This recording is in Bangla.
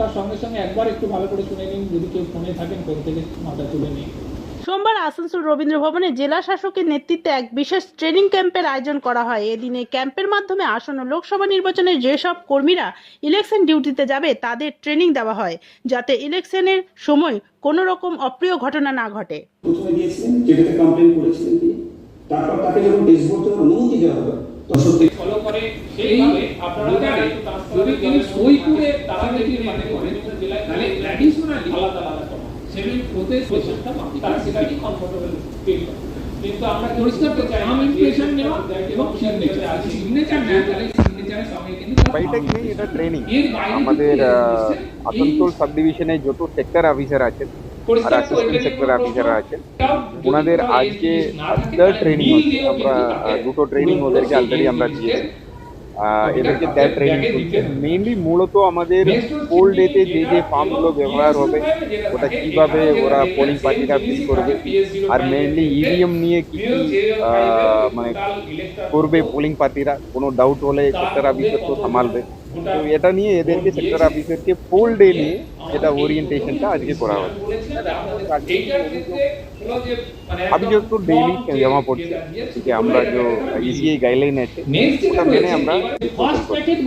তার সঙ্গে সঙ্গে একবার একটু ভালো করে শুনে নিন যদি কেউ ফোনে থাকেন ফোন থেকে মাথা তুলে নিন। সোমবার আসানসোল রবীন্দ্র ভবনে জেলা শাসকের নেতৃত্বে এক বিশেষ ট্রেনিং ক্যাম্পের আয়োজন করা হয়। এদিনে ক্যাম্পের মাধ্যমে আসন্ন লোকসভা নির্বাচনে যেসব কর্মীরা ইলেকশন ডিউটিতে যাবে তাদের ট্রেনিং দেওয়া হয় যাতে ইলেকশনের সময় কোনো রকম অপ্রিয় ঘটনা না ঘটে। প্রথমে দিয়েছিলেন যেটাতে কমপ্লেন করেছিলেন তারপর তাকে যখন টেস্ট করতে অনুমতি দেওয়া হবে তখন ফলো করে সেইভাবে আপনারা যদি তিনি সই করে তারা যদি মানে করেন তাহলে অ্যাডিশনালি আলাদা আলাদা করা সেভেন ওতে তারা সেটাকে কমফোর্টেবল ফিল করে। কিন্তু আমরা পরিষ্কার করতে চাই আমি পেশেন্ট নেওয়া এবং সিগনেচার আছে। সিগনেচার নেওয়া তাহলে সিগনেচারের সঙ্গে কিন্তু এটা কি এটা ট্রেনিং আমাদের আসানসোল সাব ডিভিশনে যত সেক্টর অফিসার আছেন আর অ্যাসিস্ট্যান্ট সেক্টর অফিসাররা আছেন ওনাদের আজকে তাহলে ট্রেনিং হচ্ছে। আমরা দুটো ট্রেনিং ওদেরকে অলরেডি আমরা দিয়ে দিয়েছি। এদেরকে দেয় ট্রেনিং হবে। মেইনলি মূলত আমাদের Next হচ্ছে পোল কি, ডেতে যে যে ফার্মগুলো ব্যবহার হবে ওটা কীভাবে ওরা পোলিং পার্টিটা ফিল করবে আর মেইনলি ইভিএম নিয়ে কি কী মানে করবে পোলিং পার্টিরা কোনো ডাউট হলে সেক্টর বিষয় তো সামালবে। তো এটা নিয়ে এদেরকে সেক্টর অফিসারকে ফুল ডে নিয়ে এটা ওরিয়েন্টেশনটা আজকে করা হবে अभी जो तो डेली जमा পড়ছে ठीक আমরা যে ইসিআই গাইডলাইন আছে ওটা মেনে আমরা ফার্স্ট প্যাকেজ